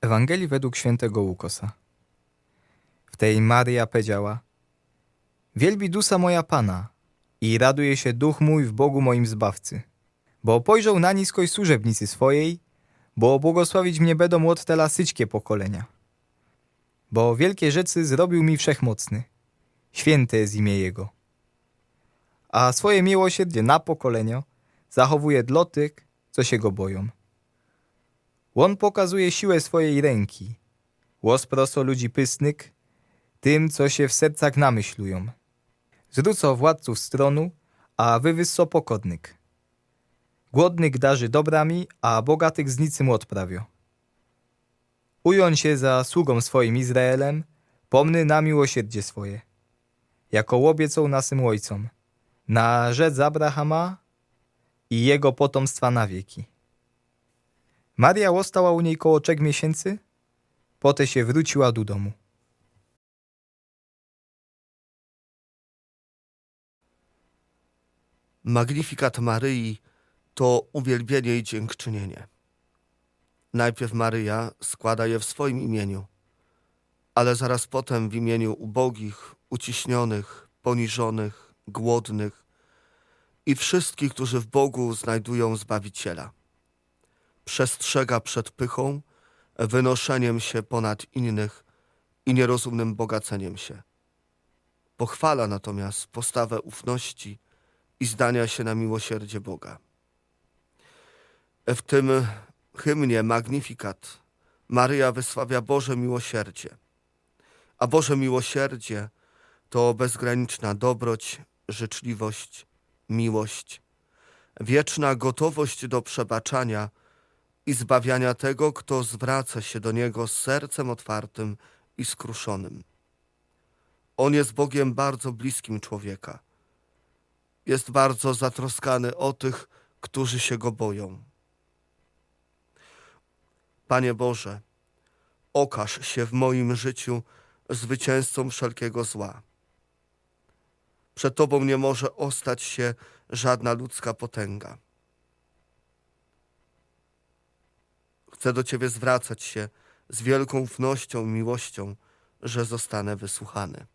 Ewangelii według świętego Łukosa. W tej Maria powiedziała Wielbi dusa moja Pana i raduje się duch mój w Bogu moim Zbawcy, bo pojrzał na niskość służebnicy swojej, bo błogosławić mnie będą od tela syćkie pokolenia. Bo wielkie rzeczy zrobił mi wszechmocny, święte jest imię Jego. A swoje miłosierdzie na pokolenia zachowuje dla tych, co się Go boją. On pokazuje siłę swojej ręki. Łos prosto ludzi pysnyk, tym, co się w sercach namyślują. Zwróco władców stronu, a wywysso pokodnyk. Głodnych darzy dobrami, a bogatych z nicym odprawio. Ująć się za sługą swoim Izraelem, pomny na miłosierdzie swoje. Jako łobiecą nasym ojcom, na rzec Abrahama i jego potomstwa na wieki. Maria ostała u niej koło trzech miesięcy, potem się wróciła do domu. Magnifikat Maryi to uwielbienie i dziękczynienie. Najpierw Maryja składa je w swoim imieniu, ale zaraz potem w imieniu ubogich, uciśnionych, poniżonych, głodnych i wszystkich, którzy w Bogu znajdują Zbawiciela. Przestrzega przed pychą, wynoszeniem się ponad innych i nierozumnym bogaceniem się. Pochwala natomiast postawę ufności i zdania się na miłosierdzie Boga. W tym hymnie Magnifikat Maryja wysławia Boże miłosierdzie, a Boże miłosierdzie to bezgraniczna dobroć, życzliwość, miłość, wieczna gotowość do przebaczania i zbawiania tego, kto zwraca się do Niego z sercem otwartym i skruszonym. On jest Bogiem bardzo bliskim człowieka jest bardzo zatroskany o tych, którzy się go boją. Panie Boże, okaż się w moim życiu zwycięzcą wszelkiego zła. Przed Tobą nie może ostać się żadna ludzka potęga. Chcę do Ciebie zwracać się z wielką ufnością i miłością, że zostanę wysłuchany.